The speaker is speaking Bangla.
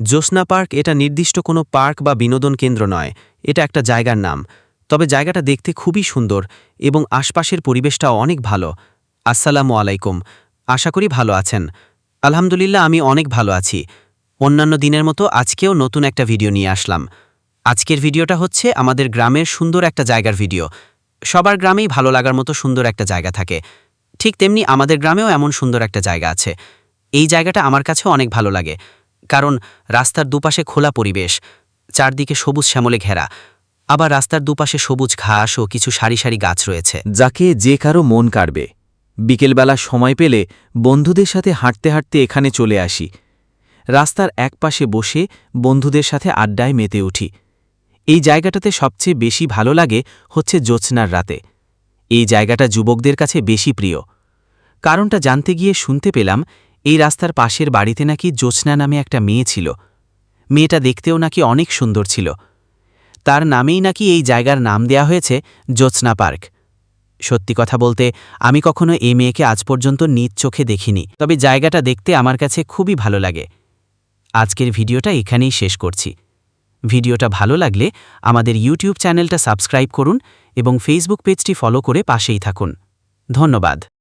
জ্যোৎস্না পার্ক এটা নির্দিষ্ট কোনো পার্ক বা বিনোদন কেন্দ্র নয়, এটা একটা জায়গার নাম। তবে জায়গাটা দেখতে খুবই সুন্দর এবং আশপাশের পরিবেশটাও অনেক ভালো। আসসালামু আলাইকুম, আশা করি ভালো আছেন। আলহামদুলিল্লাহ, আমি অনেক ভালো আছি। অন্যান্য দিনের মতো আজকেও নতুন একটা ভিডিও নিয়ে আসলাম। আজকের ভিডিওটা হচ্ছে আমাদের গ্রামের সুন্দর একটা জায়গার ভিডিও। সবার গ্রামেই ভালো লাগার মতো সুন্দর একটা জায়গা থাকে। ঠিক তেমনি আমাদের গ্রামেও এমন সুন্দর একটা জায়গা আছে। এই জায়গাটা আমার কাছে অনেক ভালো লাগে। কারণ রাস্তার দুপাশে খোলা পরিবেশ, চারদিকে সবুজ শ্যামলে ঘেরা। আবার রাস্তার দুপাশে সবুজ ঘাস ও কিছু সারি সারি গাছ রয়েছে। যাকে যে কারও মন কাড়বে। বিকেলবেলা সময় পেলে বন্ধুদের সাথে হাঁটতে হাঁটতে এখানে চলে আসি। রাস্তার এক পাশে বসে বন্ধুদের সাথে আড্ডায় মেতে উঠি। এই জায়গাটাতে সবচেয়ে বেশি ভালো লাগে হচ্ছে জ্যোৎস্নার রাতে। এই জায়গাটা যুবকদের কাছে বেশি প্রিয়। কারণটা জানতে গিয়ে শুনতে পেলাম এই রাস্তার পাশের বাড়িতে নাকি জ্যোৎস্না নামে একটা মেয়ে ছিল। মেয়েটা দেখতেও নাকি অনেক সুন্দর ছিল। তার নামেই নাকি এই জায়গার নাম দেয়া হয়েছে জ্যোৎস্না পার্ক। সত্যি কথা বলতে, আমি কখনো এই মেয়েকে আজ পর্যন্ত নিজ চোখে দেখিনি, তবে জায়গাটা দেখতে আমার কাছে খুবই ভালো লাগে। আজকের ভিডিওটা এখানেই শেষ করছি। ভিডিওটা ভালো লাগলে আমাদের ইউটিউব চ্যানেলটা সাবস্ক্রাইব করুন এবং ফেসবুক পেজটি ফলো করে পাশেই থাকুন। ধন্যবাদ।